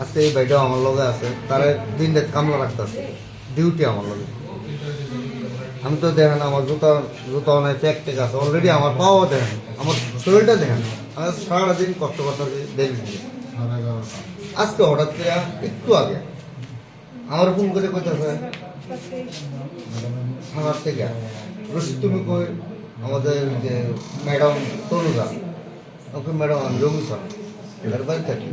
আজকে এই ভাইটাও আমার লগে আছে, তারা দিন রাত কামলা রাখতেছে ডিউটি আমার লগে। আমি তো দেখেন আমার জুতা জুতা অনেক প্যাক টেক আছে অলরেডি আমার পাওয়া দেখেন, আমার শরীরটা দেখেন, আমি সারাদিন কষ্ট করতেছি দেখি আজকে হঠাৎ করে একটু আগে আমার ফোন করে কইতেছে, থানার থেকে, রশিদ তুমি কই? আমাদের যে ম্যাডাম তনুজা, ওকে ম্যাডাম আমি রবি এর বাড়ি থাকি।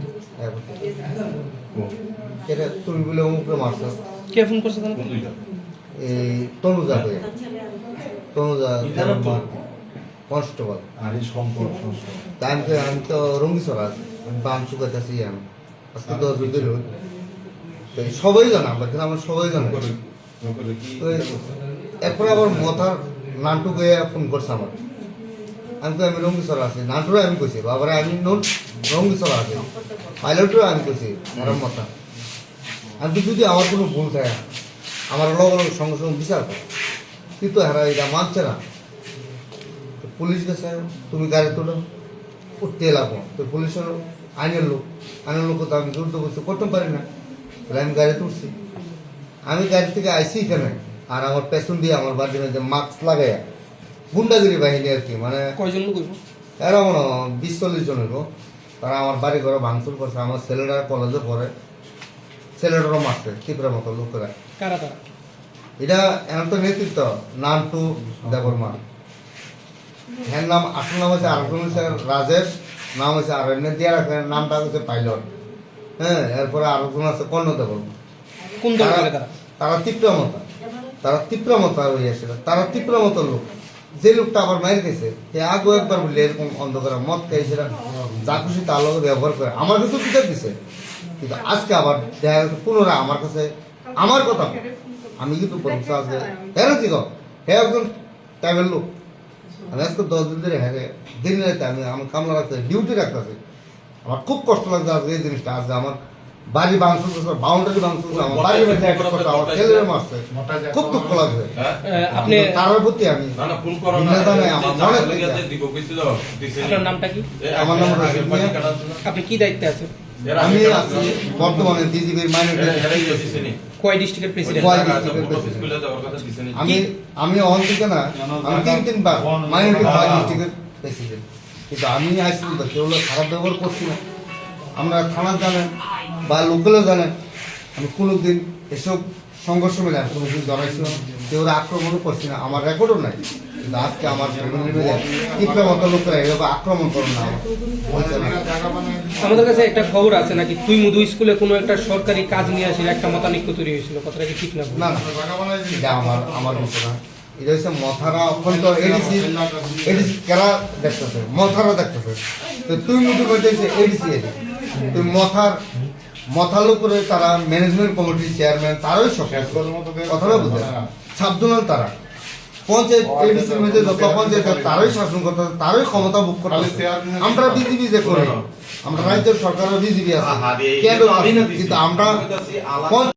এটা তুমি বলে অমুকে মারছ কে ফোন করছে তাহলে এই তনুজা কই তনুজা কনস্টেবল। আরে সম্পর্ক আমি কই, আমি তো রঙ্গি সর আছি আমি বাম শুকাইতেছি আমি আজকে দশ দিন ধরে হই। তো এই সবাই জানা আমরা কিন্তু আমরা সবাই জানা। তো এরপর আবার মাথার নান্টু গিয়ে ফোন করছে আমার। আমি তো আমি রঙ্গিসর আছি। নান্টুরে আমি কইছি, বাবারে, আমি নুন নোট রঙ্গিসর আছি। পাইলটও আমি কইছি, নরম মাথা। আমি যদি আমার কোনো ভুল থাকে, আমার লগ সঙ্গে সঙ্গে বিচার করে। কিন্তু হেরা এটা মানছে না। তো পুলিশ গেছে, তুমি গাড়ি তোলো, উঠতে লাগো। তো পুলিশের আইনের লোক। আইনের লোক তো আমি জোর তো করতে পারি না। তাহলে আমি গাড়ি তুলছি। আমি গাড়ি থেকে আইসি এখানে, আর আমার পেছন দিয়ে আমার বাড়ির মধ্যে মাস্ক লাগাই গুন্ডাগিরি বাহিনী আর কি মানে কয়জন লোক হইব? এরা মনে বিশ চল্লিশ জন হইব। তারা আমার বাড়ি ঘরে ভাঙচুর করছে আমার ছেলেরা কলেজে পড়ে। ছেলেটারও মারছে তীব্র মতো লোকেরা। কারা কারা এটা এমন তো নেতৃত্ব নান্টু দেবর্মা হ্যাঁ নাম আসল নাম হচ্ছে আরেকজন হচ্ছে রাজেশ নাম হচ্ছে আর এমনি দিয়ে রাখেন নামটা হচ্ছে পাইলট। হ্যাঁ এরপরে আরেকজন আছে কর্ণ দেবর্মা তারা তীব্রমতা তারা? তীব্রমতা হইয়াছিল তারা তীব্রমতার লোক। যে লোকটা আবার মায়ের গেছে সে আগেও একবার বললে এরকম অন্ধকারে মদ খাইছিল যা খুশি তার লোক ব্যবহার করে। আমার কাছে বিচার দিছে। কিন্তু আজকে আবার দেখা গেছে পুনরায় আমার কাছে আমার কথা। আমি কিন্তু বলছি আজকে। হ্যাঁ ঠিক হ্যাঁ একজন টাইমের লোক। আমি আজকে দশ দিন ধরে হ্যাঁ দিন রাতে আমি আমার কামলা রাখতে ডিউটি রাখতেছি। আমার খুব কষ্ট লাগছে আজকে এই জিনিসটা। আজকে আমার বাড়ি ভাঙচুর করছে বাউন্ডারি ভাঙচুর করছে আমার বাড়ির মধ্যে attack করছে আমার ছেলের মারছে খুব দুঃখ লাগছে। আপনি কিন্তু তার প্রতি আমি না না ফোন করো না জানে আমার মনে দিব আপনার নামটা কি? আমার নাম রশিদ মিয়া। আপনি কি দায়িত্বে আছেন? আমি আছি বর্তমানে মাইনরিটি কয় ডিস্ট্রিক্টের প্রেসিডেন্ট কয় আমি আমি অহন থেকে না আমি তিন তিনবার মাইনরিটি কয় ডিস্ট্রিক্টের প্রেসিডেন্ট কিন্তু আমি কেউ খারাপ ব্যবহার করছি না। আমরা থানা জানেন বা লোকালও জানেন আমি কোনোদিন এসব সংঘর্ষ মিলে আমি কোনোদিন জড়াইছি না। কেউ আক্রমণও করছি না আমার রেকর্ডও নাই। কিন্তু আজকে আমার তীব্র মতো লোকেরা এভাবে আক্রমণ করো না আমাদের কাছে একটা খবর আছে নাকি? তুই মধু স্কুলে কোনো একটা সরকারি কাজ নিয়ে আসলে একটা মতানৈক্য তৈরি হয়েছিল। কথাটা কি ঠিক না? না না। আমার আমার মতো না। এটা হচ্ছে মথারা অত্যন্ত এডিসি এডিসি কেরা দেখতেছে? মথারা দেখতেছে। তো তুই মুখে এডিসি এডি তুই মথার মথার উপরে তারা ম্যানেজমেন্ট কমিটির চেয়ারম্যান তারাই সব। কথাটা বুঝে সাবধান তারা। পঞ্চায়েত এডিসির মধ্যে যত পঞ্চায়েত তারাই শাসন করতে তারাই ক্ষমতা ভোগ করতে আমরা বিজেপি যে করি আমরা রাজ্যের সরকারের বিজেপি আছে। কেন কিন্তু আমরা